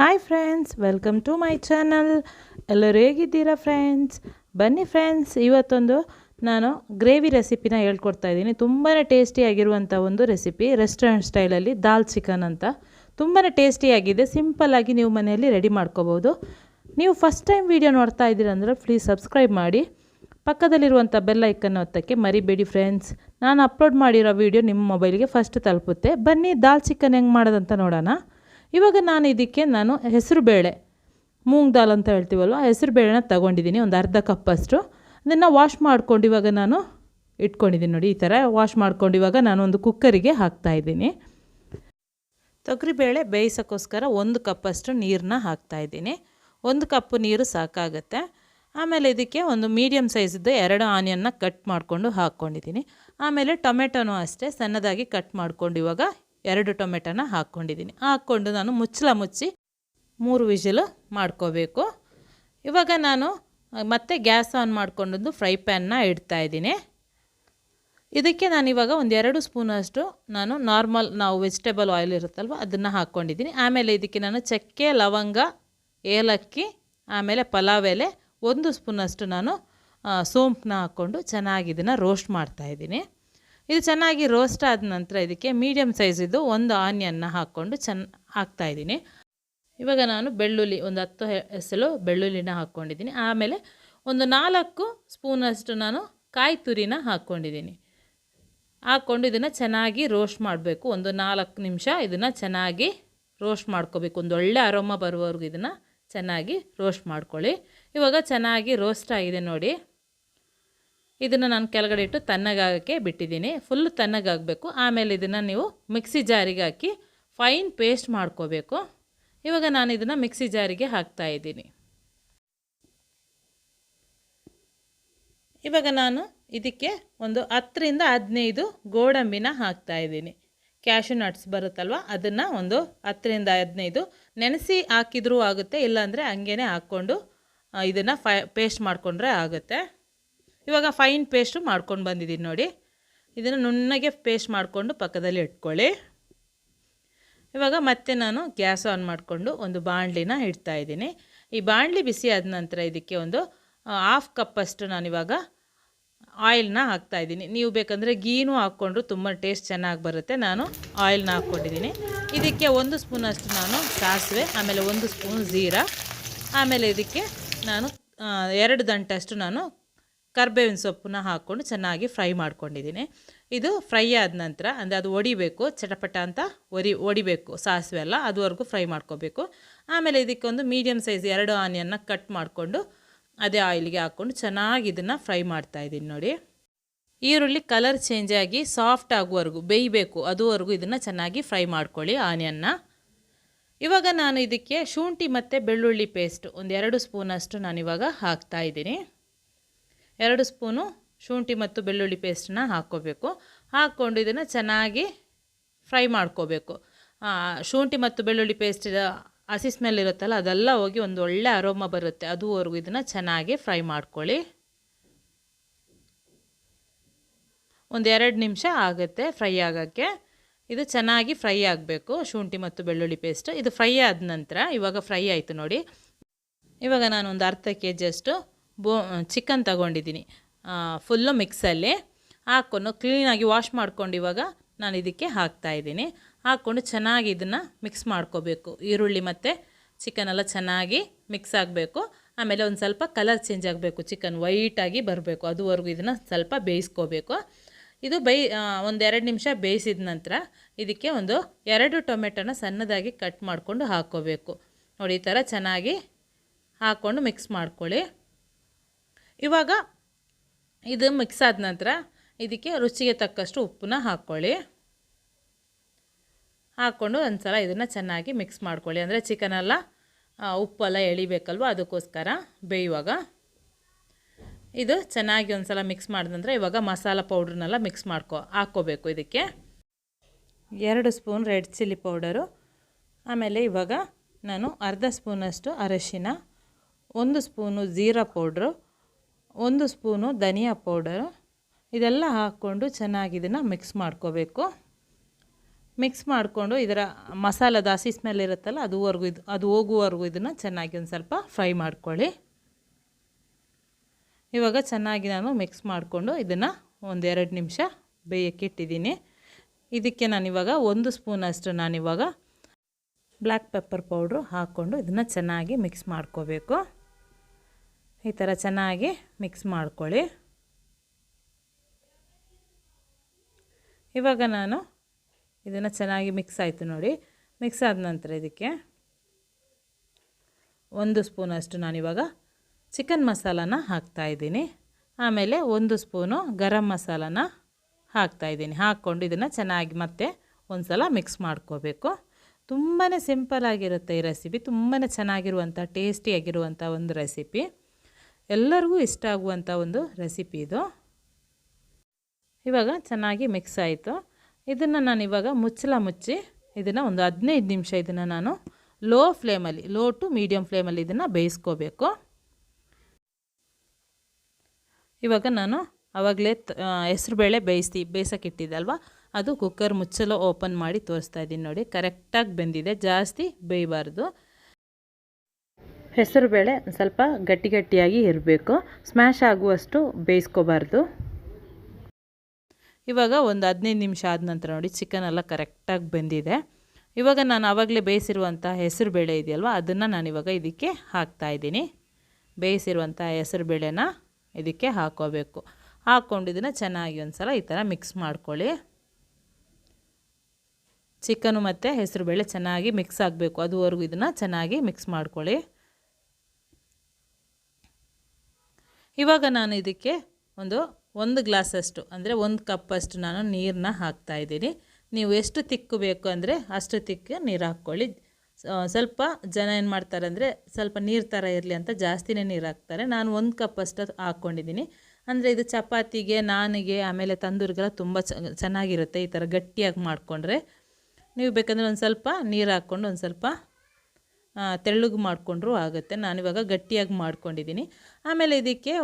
Hi friends welcome to my channel ಎಲ್ಲರೂ ಹೇಗಿದ್ದೀರಾ friends ಬನ್ನಿ ಫ್ರೆಂಡ್ಸ್ ಇವತ್ತೊಂದು ನಾನು ಗ್ರೇವಿ ರೆಸಿಪಿನ ಹೇಳ್ಕೊಡ್ತಾ ಇದ್ದೀನಿ. ತುಂಬಾ ಟೇಸ್ಟಿಯಾಗಿರುವಂಥ ಒಂದು ರೆಸಿಪಿ ರೆಸ್ಟೋರೆಂಟ್ ಸ್ಟೈಲಲ್ಲಿ ದಾಲ್ ಚಿಕನ್ ಅಂತ. ತುಂಬಾ ಟೇಸ್ಟಿಯಾಗಿದೆ ಸಿಂಪಲ್ಲಾಗಿ ನೀವು ಮನೆಯಲ್ಲಿ ರೆಡಿ ಮಾಡ್ಕೋಬೋದು. ನೀವು ಫಸ್ಟ್ ಟೈಮ್ ವೀಡಿಯೋ ನೋಡ್ತಾ ಇದ್ದೀರಂದ್ರೆ ಪ್ಲೀಸ್ ಸಬ್ಸ್ಕ್ರೈಬ್ ಮಾಡಿ. ಪಕ್ಕದಲ್ಲಿರುವಂಥ ಬೆಲ್ ಐಕನ್ ಒತ್ತಕ್ಕೆ ಮರಿಬೇಡಿ ಫ್ರೆಂಡ್ಸ್ ನಾನು ಅಪ್ಲೋಡ್ ಮಾಡಿರೋ ವೀಡಿಯೋ ನಿಮ್ಮ ಮೊಬೈಲ್ಗೆ ಫಸ್ಟ್ ತಲುಪುತ್ತೆ. ಬನ್ನಿ ದಾಲ್ ಚಿಕನ್ ಹೆಂಗೆ ಮಾಡೋದಂತ ನೋಡೋಣ. ಇವಾಗ ನಾನು ಇದಕ್ಕೆ ನಾನು ಹೆಸರು ಬೇಳೆ, ಮೂಂಗ್ ದಾಲ್ ಅಂತ ಹೇಳ್ತೀವಲ್ವ ಹೆಸರು ಬೇಳೆನ ತೊಗೊಂಡಿದ್ದೀನಿ, ಒಂದು ಅರ್ಧ ಕಪ್ಪಷ್ಟು ಅದನ್ನು ವಾಶ್ ಮಾಡ್ಕೊಂಡು ಇವಾಗ ನಾನು ಇಟ್ಕೊಂಡಿದ್ದೀನಿ ನೋಡಿ, ಈ ಥರ ವಾಶ್ ಮಾಡ್ಕೊಂಡು ಇವಾಗ ನಾನು ಒಂದು ಕುಕ್ಕರಿಗೆ ಹಾಕ್ತಾಯಿದ್ದೀನಿ ತೊಗರಿಬೇಳೆ ಬೇಯಿಸೋಕ್ಕೋಸ್ಕರ ಒಂದು ಕಪ್ಪಷ್ಟು ನೀರನ್ನ ಹಾಕ್ತಾಯಿದ್ದೀನಿ ಒಂದು ಕಪ್ಪು ನೀರು ಸಾಕಾಗುತ್ತೆ. ಆಮೇಲೆ ಇದಕ್ಕೆ ಒಂದು ಮೀಡಿಯಮ್ ಸೈಜಿದ್ದು ಎರಡು ಆನಿಯನ್ನ ಕಟ್ ಮಾಡಿಕೊಂಡು ಹಾಕ್ಕೊಂಡಿದ್ದೀನಿ ಆಮೇಲೆ ಟೊಮೆಟೊನೂ ಅಷ್ಟೇ, ಸಣ್ಣದಾಗಿ ಕಟ್ ಮಾಡ್ಕೊಂಡು ಇವಾಗ ಎರಡು ಟೊಮೆಟೊನ ಹಾಕ್ಕೊಂಡಿದ್ದೀನಿ. ಹಾಕ್ಕೊಂಡು ನಾನು ಮುಚ್ಚಲ ಮುಚ್ಚಿ ಮೂರು ವಿಷಲು ಮಾಡ್ಕೋಬೇಕು. ಇವಾಗ ನಾನು ಮತ್ತೆ ಗ್ಯಾಸ್ ಆನ್ ಮಾಡ್ಕೊಂಡದ್ದು ಫ್ರೈ ಪ್ಯಾನ್ನ ಇಡ್ತಾಯಿದ್ದೀನಿ ಇದಕ್ಕೆ ನಾನು ಇವಾಗ ಒಂದು ಎರಡು ಸ್ಪೂನಷ್ಟು ನಾನು ನಾರ್ಮಲ್, ನಾವು ವೆಜಿಟೇಬಲ್ ಆಯಿಲ್ ಇರುತ್ತಲ್ವ, ಅದನ್ನು ಹಾಕ್ಕೊಂಡಿದ್ದೀನಿ. ಆಮೇಲೆ ಇದಕ್ಕೆ ನಾನು ಚಕ್ಕೆ, ಲವಂಗ, ಏಲಕ್ಕಿ, ಆಮೇಲೆ ಪಲಾವ್ ಎಲೆ, ಒಂದು ಸ್ಪೂನಷ್ಟು ನಾನು ಸೋಂಪನ್ನ ಹಾಕ್ಕೊಂಡು ಚೆನ್ನಾಗಿ ಇದನ್ನು ರೋಸ್ಟ್ ಮಾಡ್ತಾಯಿದ್ದೀನಿ ಇದು ಚೆನ್ನಾಗಿ ರೋಸ್ಟ್ ಆದ ನಂತರ ಇದಕ್ಕೆ ಮೀಡಿಯಮ್ ಸೈಜಿದ್ದು ಒಂದು ಆನಿಯನ್ನ ಹಾಕ್ಕೊಂಡು ಚೆನ್ನ ಹಾಕ್ತಾಯಿದ್ದೀನಿ ಇವಾಗ ನಾನು ಬೆಳ್ಳುಳ್ಳಿ, ಒಂದು ಹತ್ತು ಹೆಸಲು ಬೆಳ್ಳುಳ್ಳಿನ ಹಾಕ್ಕೊಂಡಿದ್ದೀನಿ. ಆಮೇಲೆ ಒಂದು ನಾಲ್ಕು ಸ್ಪೂನಷ್ಟು ನಾನು ಕಾಯಿ ತುರಿನ ಹಾಕ್ಕೊಂಡಿದ್ದೀನಿ. ಹಾಕ್ಕೊಂಡು ಇದನ್ನು ಚೆನ್ನಾಗಿ ರೋಸ್ಟ್ ಮಾಡಬೇಕು. ಒಂದು ನಾಲ್ಕು ನಿಮಿಷ ಇದನ್ನು ಚೆನ್ನಾಗಿ ರೋಸ್ಟ್ ಮಾಡ್ಕೋಬೇಕು. ಒಂದು ಒಳ್ಳೆ ಅರೋಮ ಬರುವವರೆಗೂ ಇದನ್ನು ಚೆನ್ನಾಗಿ ರೋಸ್ಟ್ ಮಾಡ್ಕೊಳ್ಳಿ. ಇವಾಗ ಚೆನ್ನಾಗಿ ರೋಸ್ಟ್ ಆಗಿದೆ ನೋಡಿ. ಇದನ್ನು ನಾನು ಕೆಳಗಡೆ ಇಟ್ಟು ತಣ್ಣಗಾಗೋಕ್ಕೆ ಬಿಟ್ಟಿದ್ದೀನಿ. ಫುಲ್ ತಣ್ಣಗಾಗಬೇಕು. ಆಮೇಲೆ ಇದನ್ನು ನೀವು ಮಿಕ್ಸಿ ಜಾರಿಗೆ ಹಾಕಿ ಫೈನ್ ಪೇಸ್ಟ್ ಮಾಡ್ಕೋಬೇಕು. ಇವಾಗ ನಾನು ಇದನ್ನು ಮಿಕ್ಸಿ ಜಾರಿಗೆ ಹಾಕ್ತಾ ಇದ್ದೀನಿ. ಇವಾಗ ನಾನು ಇದಕ್ಕೆ ಒಂದು ಹತ್ತರಿಂದ ಹದಿನೈದು ಗೋಡಂಬಿನ ಹಾಕ್ತಾ ಇದ್ದೀನಿ. ಕ್ಯಾಶು ನಟ್ಸ್ ಬರುತ್ತಲ್ವ? ಅದನ್ನು ಒಂದು ಹತ್ತರಿಂದ ಹದಿನೈದು ನೆನೆಸಿ ಹಾಕಿದ್ರೂ ಆಗುತ್ತೆ, ಇಲ್ಲಾಂದರೆ ಹಂಗೇ ಹಾಕ್ಕೊಂಡು ಇದನ್ನು ಫೈ ಪೇಸ್ಟ್ ಮಾಡಿಕೊಂಡ್ರೆ ಆಗುತ್ತೆ. ಇವಾಗ ಫೈನ್ ಪೇಸ್ಟು ಮಾಡ್ಕೊಂಡು ಬಂದಿದ್ದೀನಿ ನೋಡಿ. ಇದನ್ನು ನುಣ್ಣಗೆ ಪೇಸ್ಟ್ ಮಾಡಿಕೊಂಡು ಪಕ್ಕದಲ್ಲಿ ಇಟ್ಕೊಳ್ಳಿ. ಇವಾಗ ಮತ್ತೆ ನಾನು ಗ್ಯಾಸ್ ಆನ್ ಮಾಡಿಕೊಂಡು ಒಂದು ಬಾಣಲಿನ ಇಡ್ತಾಯಿದ್ದೀನಿ ಈ ಬಾಣಲಿ ಬಿಸಿ ಆದ ನಂತರ ಇದಕ್ಕೆ ಒಂದು ಹಾಫ್ ಕಪ್ಪಷ್ಟು ಇವಾಗ ಆಯಿಲ್ನ ಹಾಕ್ತಾಯಿದ್ದೀನಿ ನೀವು ಬೇಕಂದರೆ ಗೀನು ಹಾಕ್ಕೊಂಡ್ರು ತುಂಬ ಟೇಸ್ಟ್ ಚೆನ್ನಾಗಿ ಬರುತ್ತೆ. ನಾನು ಆಯಿಲ್ನ ಹಾಕ್ಕೊಂಡಿದ್ದೀನಿ. ಇದಕ್ಕೆ ಒಂದು ಸ್ಪೂನಷ್ಟು ನಾನು ಸಾಸಿವೆ, ಆಮೇಲೆ ಒಂದು ಸ್ಪೂನ್ ಜೀರಾ, ಆಮೇಲೆ ಇದಕ್ಕೆ ನಾನು ಎರಡು ದಂಟಷ್ಟು ನಾನು ಕರ್ಬೇವಿನ ಸೊಪ್ಪನ್ನ ಹಾಕ್ಕೊಂಡು ಚೆನ್ನಾಗಿ ಫ್ರೈ ಮಾಡ್ಕೊಂಡಿದ್ದೀನಿ. ಇದು ಫ್ರೈ ಆದ ನಂತರ, ಅಂದರೆ ಅದು ಒಡಿಬೇಕು, ಚಟಪಟ ಅಂತ ಒರಿ, ಒಡಿಬೇಕು, ಸಾಸಿವೆ ಎಲ್ಲ ಅದುವರೆಗೂ ಫ್ರೈ ಮಾಡ್ಕೋಬೇಕು. ಆಮೇಲೆ ಇದಕ್ಕೊಂದು ಮೀಡಿಯಮ್ ಸೈಜ್ ಎರಡು ಆನಿಯನ್ನ ಕಟ್ ಮಾಡಿಕೊಂಡು ಅದೇ ಆಯಿಲ್ಗೆ ಹಾಕ್ಕೊಂಡು ಚೆನ್ನಾಗಿ ಇದನ್ನು ಫ್ರೈ ಮಾಡ್ತಾಯಿದ್ದೀನಿ ನೋಡಿ. ಈರುಳ್ಳಿ ಕಲರ್ ಚೇಂಜ್ ಆಗಿ ಸಾಫ್ಟ್ ಆಗುವವರೆಗೂ, ಬೇಯಬೇಕು, ಅದುವರೆಗೂ ಇದನ್ನು ಚೆನ್ನಾಗಿ ಫ್ರೈ ಮಾಡ್ಕೊಳ್ಳಿ ಆನಿಯನ್ನ. ಇವಾಗ ನಾನು ಇದಕ್ಕೆ ಶುಂಠಿ ಮತ್ತು ಬೆಳ್ಳುಳ್ಳಿ ಪೇಸ್ಟ್ ಒಂದು ಎರಡು ಸ್ಪೂನಷ್ಟು ನಾನಿವಾಗ ಹಾಕ್ತಾಯಿದ್ದೀನಿ ಎರಡು ಸ್ಪೂನು ಶುಂಠಿ ಮತ್ತು ಬೆಳ್ಳುಳ್ಳಿ ಪೇಸ್ಟನ್ನ ಹಾಕ್ಕೋಬೇಕು. ಹಾಕ್ಕೊಂಡು ಇದನ್ನು ಚೆನ್ನಾಗಿ ಫ್ರೈ ಮಾಡ್ಕೋಬೇಕು. ಶುಂಠಿ ಮತ್ತು ಬೆಳ್ಳುಳ್ಳಿ ಪೇಸ್ಟ್ ಹಸಿ ಸ್ಮೆಲ್ ಇರುತ್ತಲ್ಲ, ಅದೆಲ್ಲ ಹೋಗಿ ಒಂದು ಒಳ್ಳೆ ಅರೋಮ ಬರುತ್ತೆ. ಅದುವರೆಗೂ ಇದನ್ನು ಚೆನ್ನಾಗಿ ಫ್ರೈ ಮಾಡ್ಕೊಳ್ಳಿ. ಒಂದು ಎರಡು ನಿಮಿಷ ಆಗುತ್ತೆ ಫ್ರೈ ಆಗೋಕ್ಕೆ. ಇದು ಚೆನ್ನಾಗಿ ಫ್ರೈ ಆಗಬೇಕು, ಶುಂಠಿ ಮತ್ತು ಬೆಳ್ಳುಳ್ಳಿ ಪೇಸ್ಟ್. ಇದು ಫ್ರೈ ಆದ ನಂತರ ಇವಾಗ ಫ್ರೈ ಆಯಿತು ನೋಡಿ. ಇವಾಗ ನಾನು ಒಂದು ಅರ್ಧ ಕೆ ಜಿಯಷ್ಟು ಬೋ ಚಿಕನ್ ತಗೊಂಡಿದ್ದೀನಿ. ಫುಲ್ಲು ಮಿಕ್ಸಲ್ಲಿ ಹಾಕ್ಕೊಂಡು ಕ್ಲೀನಾಗಿ ವಾಶ್ ಮಾಡ್ಕೊಂಡು ಇವಾಗ ನಾನು ಇದಕ್ಕೆ ಹಾಕ್ತಾಯಿದ್ದೀನಿ ಹಾಕ್ಕೊಂಡು ಚೆನ್ನಾಗಿ ಇದನ್ನು ಮಿಕ್ಸ್ ಮಾಡ್ಕೋಬೇಕು. ಈರುಳ್ಳಿ ಮತ್ತು ಚಿಕನ್ ಎಲ್ಲ ಚೆನ್ನಾಗಿ ಮಿಕ್ಸ್ ಆಗಬೇಕು. ಆಮೇಲೆ ಒಂದು ಸ್ವಲ್ಪ ಕಲರ್ ಚೇಂಜ್ ಆಗಬೇಕು. ಚಿಕನ್ ವೈಟಾಗಿ ಬರಬೇಕು. ಅದುವರೆಗೂ ಇದನ್ನು ಸ್ವಲ್ಪ ಬೇಯಿಸ್ಕೋಬೇಕು. ಇದು ಬೇಯ್ ಒಂದೆರಡು ನಿಮಿಷ ಬೇಯಿಸಿದ ನಂತರ ಇದಕ್ಕೆ ಒಂದು ಎರಡು ಟೊಮೆಟೊನ ಸಣ್ಣದಾಗಿ ಕಟ್ ಮಾಡಿಕೊಂಡು ಹಾಕ್ಕೋಬೇಕು. ನೋಡಿ, ಈ ಥರ ಚೆನ್ನಾಗಿ ಹಾಕ್ಕೊಂಡು ಮಿಕ್ಸ್ ಮಾಡ್ಕೊಳ್ಳಿ. ಇವಾಗ ಇದು ಮಿಕ್ಸ್ ಆದ ನಂತರ ಇದಕ್ಕೆ ರುಚಿಗೆ ತಕ್ಕಷ್ಟು ಉಪ್ಪನ್ನ ಹಾಕ್ಕೊಳ್ಳಿ. ಹಾಕ್ಕೊಂಡು ಒಂದು ಸಲ ಇದನ್ನು ಚೆನ್ನಾಗಿ ಮಿಕ್ಸ್ ಮಾಡ್ಕೊಳ್ಳಿ. ಅಂದರೆ ಚಿಕನೆಲ್ಲ ಉಪ್ಪೆಲ್ಲ ಎಳಿಬೇಕಲ್ವ? ಅದಕ್ಕೋಸ್ಕರ ಬೇಯುವಾಗ. ಇದು ಚೆನ್ನಾಗಿ ಒಂದು ಸಲ ಮಿಕ್ಸ್ ಮಾಡಿದ ನಂತರ ಇವಾಗ ಮಸಾಲ ಪೌಡ್ರನ್ನೆಲ್ಲ ಮಿಕ್ಸ್ ಮಾಡ್ಕೊ, ಹಾಕ್ಕೋಬೇಕು ಇದಕ್ಕೆ. ಎರಡು ಸ್ಪೂನ್ ರೆಡ್ ಚಿಲ್ಲಿ ಪೌಡರು ಆಮೇಲೆ ಇವಾಗ ನಾನು ಅರ್ಧ ಸ್ಪೂನಷ್ಟು ಅರಶಿನ, ಒಂದು ಸ್ಪೂನು ಜೀರಾ ಪೌಡ್ರು ಒಂದು ಸ್ಪೂನು ಧನಿಯಾ ಪೌಡರು. ಇದೆಲ್ಲ ಹಾಕ್ಕೊಂಡು ಚೆನ್ನಾಗಿ ಇದನ್ನು ಮಿಕ್ಸ್ ಮಾಡ್ಕೋಬೇಕು. ಮಿಕ್ಸ್ ಮಾಡಿಕೊಂಡು ಇದರ ಮಸಾಲದ ಹಸಿ ಸ್ಮೆಲ್ ಇರುತ್ತಲ್ಲ, ಅದುವರೆಗೂ ಇದು, ಅದು ಹೋಗುವವರೆಗೂ ಇದನ್ನು ಚೆನ್ನಾಗಿ ಒಂದು ಸ್ವಲ್ಪ ಫ್ರೈ ಮಾಡ್ಕೊಳ್ಳಿ. ಇವಾಗ ಚೆನ್ನಾಗಿ ನಾನು ಮಿಕ್ಸ್ ಮಾಡಿಕೊಂಡು ಇದನ್ನು ಒಂದೆರಡು ನಿಮಿಷ ಬೇಯಕ್ಕಿಟ್ಟಿದ್ದೀನಿ ಇದಕ್ಕೆ ನಾನಿವಾಗ ಒಂದು ಸ್ಪೂನಷ್ಟು ನಾನಿವಾಗ ಬ್ಲ್ಯಾಕ್ ಪೆಪ್ಪರ್ ಪೌಡ್ರು ಹಾಕ್ಕೊಂಡು ಇದನ್ನು ಚೆನ್ನಾಗಿ ಮಿಕ್ಸ್ ಮಾಡ್ಕೋಬೇಕು. ಈ ಥರ ಚೆನ್ನಾಗಿ ಮಿಕ್ಸ್ ಮಾಡ್ಕೊಳ್ಳಿ. ಇವಾಗ ನಾನು ಇದನ್ನು ಚೆನ್ನಾಗಿ ಮಿಕ್ಸ್ ಆಯಿತು ನೋಡಿ. ಮಿಕ್ಸ್ ಆದ ನಂತರ ಇದಕ್ಕೆ ಒಂದು ಸ್ಪೂನಷ್ಟು ನಾನಿವಾಗ ಚಿಕನ್ ಮಸಾಲಾನ ಹಾಕ್ತಾಯಿದ್ದೀನಿ ಆಮೇಲೆ ಒಂದು ಸ್ಪೂನು ಗರಂ ಮಸಾಲಾನ ಹಾಕ್ತಾಯಿದ್ದೀನಿ ಹಾಕ್ಕೊಂಡು ಇದನ್ನು ಚೆನ್ನಾಗಿ ಮತ್ತೆ ಒಂದು ಸಲ ಮಿಕ್ಸ್ ಮಾಡ್ಕೋಬೇಕು. ತುಂಬಾ ಸಿಂಪಲ್ ಆಗಿರುತ್ತೆ ಈ ರೆಸಿಪಿ ತುಂಬಾ ಚೆನ್ನಾಗಿರುವಂಥ ಟೇಸ್ಟಿಯಾಗಿರುವಂಥ ಒಂದು ರೆಸಿಪಿ ಎಲ್ಲರಿಗೂ ಇಷ್ಟ ಆಗುವಂಥ ಒಂದು ರೆಸಿಪಿ ಇದು. ಇವಾಗ ಚೆನ್ನಾಗಿ ಮಿಕ್ಸ್ ಆಯಿತು. ಇದನ್ನು ನಾನು ಇವಾಗ ಮುಚ್ಚಲ ಮುಚ್ಚಿ ಇದನ್ನು ಒಂದು ಹದಿನೈದು ನಿಮಿಷ ಇದನ್ನು ನಾನು ಲೋ ಫ್ಲೇಮಲ್ಲಿ ಲೋ ಟು ಮೀಡಿಯಮ್ ಫ್ಲೇಮಲ್ಲಿ ಇದನ್ನು ಬೇಯಿಸ್ಕೋಬೇಕು. ಇವಾಗ ನಾನು ಆವಾಗಲೇ ಹೆಸ್ರುಬೇಳೆ ಬೇಯಿಸ್ತಿ, ಬೇಯಿಸೋಕೆ ಇಟ್ಟಿದ್ದಲ್ವ ಅದು ಕುಕ್ಕರ್ ಮುಚ್ಚಲು ಓಪನ್ ಮಾಡಿ ತೋರಿಸ್ತಾ ಇದ್ದೀನಿ ನೋಡಿ. ಕರೆಕ್ಟಾಗಿ ಬೆಂದಿದೆ, ಜಾಸ್ತಿ ಬೇಯಬಾರ್ದು. ಹೆಸರುಬೇಳೆ ಸ್ವಲ್ಪ ಗಟ್ಟಿ ಗಟ್ಟಿಯಾಗಿ ಇರಬೇಕು. ಸ್ಮ್ಯಾಶ್ ಆಗುವಷ್ಟು ಬೇಯಿಸ್ಕೋಬಾರ್ದು. ಇವಾಗ ಒಂದು ಹದಿನೈದು ನಿಮಿಷ ಆದ ನಂತರ ನೋಡಿ ಚಿಕನ್ ಎಲ್ಲ ಕರೆಕ್ಟಾಗಿ ಬೆಂದಿದೆ. ಇವಾಗ ನಾನು ಆವಾಗಲೇ ಬೇಯಿಸಿರುವಂಥ ಹೆಸರು ಬೇಳೆ ಇದೆಯಲ್ವ, ಅದನ್ನು ನಾನಿವಾಗ ಇದಕ್ಕೆ ಹಾಕ್ತಾಯಿದ್ದೀನಿ ಬೇಯಿಸಿರುವಂಥ ಹೆಸರು ಬೇಳೆನ ಇದಕ್ಕೆ ಹಾಕೋಬೇಕು. ಹಾಕ್ಕೊಂಡು ಇದನ್ನು ಚೆನ್ನಾಗಿ ಒಂದು ಸಲ ಈ ಥರ ಮಿಕ್ಸ್ ಮಾಡ್ಕೊಳ್ಳಿ. ಚಿಕನು ಮತ್ತು ಹೆಸರು ಬೇಳೆ ಚೆನ್ನಾಗಿ ಮಿಕ್ಸ್ ಆಗಬೇಕು. ಅದುವರೆಗೂ ಇದನ್ನು ಚೆನ್ನಾಗಿ ಮಿಕ್ಸ್ ಮಾಡ್ಕೊಳ್ಳಿ. ಇವಾಗ ನಾನು ಇದಕ್ಕೆ ಒಂದು ಒಂದು ಗ್ಲಾಸಷ್ಟು, ಅಂದರೆ ಒಂದು ಕಪ್ಪಷ್ಟು ನಾನು ನೀರನ್ನ ಹಾಕ್ತಾಯಿದ್ದೀನಿ ನೀವು ಎಷ್ಟು ತಿಕ್ಕು ಬೇಕು ಅಂದರೆ ಅಷ್ಟು ತಿಕ್ಕು ನೀರು ಹಾಕ್ಕೊಳ್ಳಿ. ಸ್ವಲ್ಪ ಜನ ಏನು ಮಾಡ್ತಾರೆ ಅಂದರೆ ಸ್ವಲ್ಪ ನೀರು ಥರ ಇರಲಿ ಅಂತ ಜಾಸ್ತಿನೇ ನೀರು ಹಾಕ್ತಾರೆ. ನಾನು ಒಂದು ಕಪ್ಪಷ್ಟು ಹಾಕ್ಕೊಂಡಿದ್ದೀನಿ ಅಂದರೆ ಇದು ಚಪಾತಿಗೆ, ನಾನಿಗೆ, ಆಮೇಲೆ ತಂದೂರಿಗೆಲ್ಲ ತುಂಬ ಚೆನ್ನಾಗಿರುತ್ತೆ ಈ ಥರ ಗಟ್ಟಿಯಾಗಿ ಮಾಡಿಕೊಂಡ್ರೆ. ನೀವು ಬೇಕಂದರೆ ಒಂದು ಸ್ವಲ್ಪ ನೀರು ಹಾಕ್ಕೊಂಡು ಒಂದು ಸ್ವಲ್ಪ ತೆಳ್ಳಗೆ ಮಾಡಿಕೊಂಡ್ರೂ ಆಗುತ್ತೆ. ನಾನಿವಾಗ ಗಟ್ಟಿಯಾಗಿ ಮಾಡ್ಕೊಂಡಿದ್ದೀನಿ ಆಮೇಲೆ ಇದಕ್ಕೆ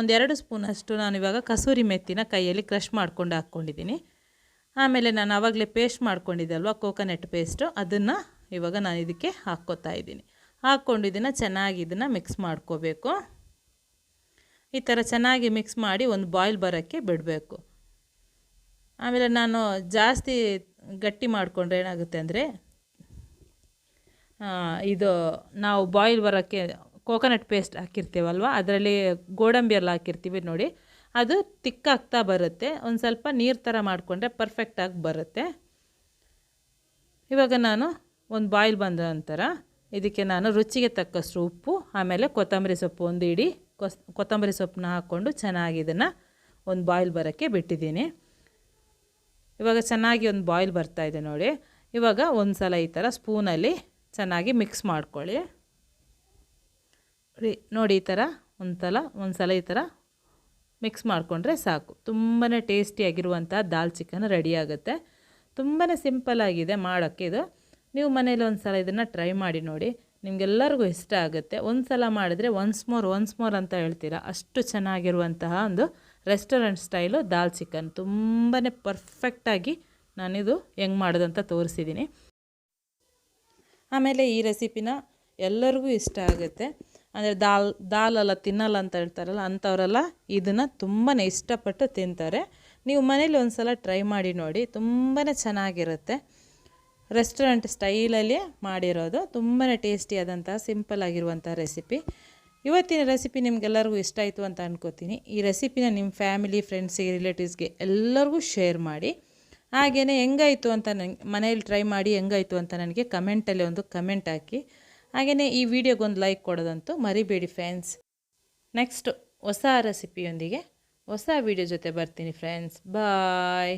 ಒಂದೆರಡು ಸ್ಪೂನಷ್ಟು ನಾನಿವಾಗ ಕಸೂರಿ ಮೆತ್ತಿನ ಕೈಯಲ್ಲಿ ಕ್ರಷ್ ಮಾಡ್ಕೊಂಡು ಹಾಕ್ಕೊಂಡಿದ್ದೀನಿ ಆಮೇಲೆ ನಾನು ಆವಾಗಲೇ ಪೇಸ್ಟ್ ಮಾಡ್ಕೊಂಡಿದ್ದಲ್ವ, ಕೋಕೋನಟ್ ಪೇಸ್ಟು, ಅದನ್ನು ಇವಾಗ ನಾನು ಇದಕ್ಕೆ ಹಾಕ್ಕೋತಾ ಇದ್ದೀನಿ. ಹಾಕ್ಕೊಂಡು ಚೆನ್ನಾಗಿ ಇದನ್ನು ಮಿಕ್ಸ್ ಮಾಡ್ಕೋಬೇಕು. ಈ ಥರ ಚೆನ್ನಾಗಿ ಮಿಕ್ಸ್ ಮಾಡಿ ಒಂದು ಬಾಯ್ಲ್ ಬರೋಕ್ಕೆ ಬಿಡಬೇಕು. ಆಮೇಲೆ ನಾನು ಜಾಸ್ತಿ ಗಟ್ಟಿ ಮಾಡಿಕೊಂಡ್ರೆ ಏನಾಗುತ್ತೆ ಅಂದರೆ ಇದು ನಾವು ಬಾಯ್ಲ್ ಬರೋಕ್ಕೆ ಕೋಕೋನಟ್ ಪೇಸ್ಟ್ ಹಾಕಿರ್ತೀವಲ್ವ? ಅದರಲ್ಲಿ ಗೋಡಂಬಿ ಎಲ್ಲ ಹಾಕಿರ್ತೀವಿ ನೋಡಿ. ಅದು ತಿಕ್ಕಾಗ್ತಾ ಬರುತ್ತೆ. ಒಂದು ಸ್ವಲ್ಪ ನೀರು ಥರ ಮಾಡಿಕೊಂಡ್ರೆ ಪರ್ಫೆಕ್ಟಾಗಿ ಬರುತ್ತೆ. ಇವಾಗ ನಾನು ಒಂದು ಬಾಯ್ಲ್ ಬಂದ ನಂತರ ಇದಕ್ಕೆ ನಾನು ರುಚಿಗೆ ತಕ್ಕಷ್ಟು ಉಪ್ಪು, ಆಮೇಲೆ ಕೊತ್ತಂಬರಿ ಸೊಪ್ಪು ಒಂದು ಇಡೀ. ಕೊಸ್, ಕೊತ್ತಂಬರಿ ಸೊಪ್ಪನ್ನ ಹಾಕ್ಕೊಂಡು ಚೆನ್ನಾಗಿ ಇದನ್ನು ಒಂದು ಬಾಯ್ಲ್ ಬರೋಕ್ಕೆ ಬಿಟ್ಟಿದ್ದೀನಿ. ಇವಾಗ ಚೆನ್ನಾಗಿ ಒಂದು ಬಾಯ್ಲ್ ಬರ್ತಾಯಿದೆ ನೋಡಿ. ಇವಾಗ ಒಂದು ಸಲ ಈ ಥರ ಸ್ಪೂನಲ್ಲಿ ಚೆನ್ನಾಗಿ ಮಿಕ್ಸ್ ಮಾಡ್ಕೊಳ್ಳಿ. ನೋಡಿ ಈ ಥರ ಒಂದು ಸಲ ಒಂದು ಸಲ ಈ ಥರ ಮಿಕ್ಸ್ ಮಾಡಿಕೊಂಡ್ರೆ ಸಾಕು. ತುಂಬಾ ಟೇಸ್ಟಿಯಾಗಿರುವಂಥ ದಾಲ್ ಚಿಕನ್ ರೆಡಿ ಆಗುತ್ತೆ. ತುಂಬಾ ಸಿಂಪಲ್ಲಾಗಿದೆ ಮಾಡೋಕ್ಕೆ ಇದು. ನೀವು ಮನೇಲಿ ಒಂದು ಸಲ ಇದನ್ನು ಟ್ರೈ ಮಾಡಿ ನೋಡಿ. ನಿಮಗೆಲ್ಲರಿಗೂ ಇಷ್ಟ ಆಗುತ್ತೆ. ಒಂದು ಸಲ ಮಾಡಿದ್ರೆ ಒನ್ಸ್ ಮೋರ್ ಒನ್ಸ್ ಮೋರ್ ಅಂತ ಹೇಳ್ತೀರಾ? ಅಷ್ಟು ಚೆನ್ನಾಗಿರುವಂತಹ ಒಂದು ರೆಸ್ಟೋರೆಂಟ್ ಸ್ಟೈಲು ದಾಲ್ ಚಿಕನ್ ತುಂಬಾ ಪರ್ಫೆಕ್ಟಾಗಿ ನಾನಿದು ಹೆಂಗೆ ಮಾಡೋದಂತ ತೋರಿಸಿದ್ದೀನಿ ಆಮೇಲೆ ಈ ರೆಸಿಪಿನ ಎಲ್ಲರಿಗೂ ಇಷ್ಟ ಆಗುತ್ತೆ. ಅಂದರೆ ದಾಲ್, ದಾಲೆಲ್ಲ, ತಿನ್ನಲ್ಲ ಅಂತ ಹೇಳ್ತಾರಲ್ಲ ಅಂಥವರೆಲ್ಲ ಇದನ್ನು ತುಂಬಾ ಇಷ್ಟಪಟ್ಟು ತಿಂತಾರೆ. ನೀವು ಮನೇಲಿ ಒಂದು ಸಲ ಟ್ರೈ ಮಾಡಿ ನೋಡಿ ತುಂಬಾ ಚೆನ್ನಾಗಿರುತ್ತೆ. ರೆಸ್ಟೋರೆಂಟ್ ಸ್ಟೈಲಲ್ಲಿ ಮಾಡಿರೋದು ತುಂಬಾ ಟೇಸ್ಟಿಯಾದಂಥ ಸಿಂಪಲ್ ಆಗಿರುವಂಥ ರೆಸಿಪಿ. ಇವತ್ತಿನ ರೆಸಿಪಿ ನಿಮಗೆಲ್ಲರಿಗೂ ಇಷ್ಟ ಆಯಿತು ಅಂತ ಅನ್ಕೋತೀನಿ. ಈ ರೆಸಿಪಿನ ನಿಮ್ಮ ಫ್ಯಾಮಿಲಿ, ಫ್ರೆಂಡ್ಸಿಗೆ, ರಿಲೇಟಿವ್ಸ್ಗೆ ಎಲ್ಲರಿಗೂ ಶೇರ್ ಮಾಡಿ. ಹಾಗೆಯೇ ಹೆಂಗಾಯಿತು ಅಂತ ನನಗೆ ಮನೇಲಿ ಟ್ರೈ ಮಾಡಿ ಹೆಂಗಾಯಿತು ಅಂತ ನನಗೆ ಕಮೆಂಟಲ್ಲಿ ಒಂದು ಕಮೆಂಟ್ ಹಾಕಿ. ಹಾಗೆಯೇ ಈ ವಿಡಿಯೋಗೊಂದು ಲೈಕ್ ಕೊಡೋದಂತೂ ಮರಿಬೇಡಿ ಫ್ರೆಂಡ್ಸ್ ನೆಕ್ಸ್ಟ್ ಹೊಸ ರೆಸಿಪಿಯೊಂದಿಗೆ ಹೊಸ ವಿಡಿಯೋ ಜೊತೆ ಬರ್ತೀನಿ ಫ್ರೆಂಡ್ಸ್ ಬಾಯ್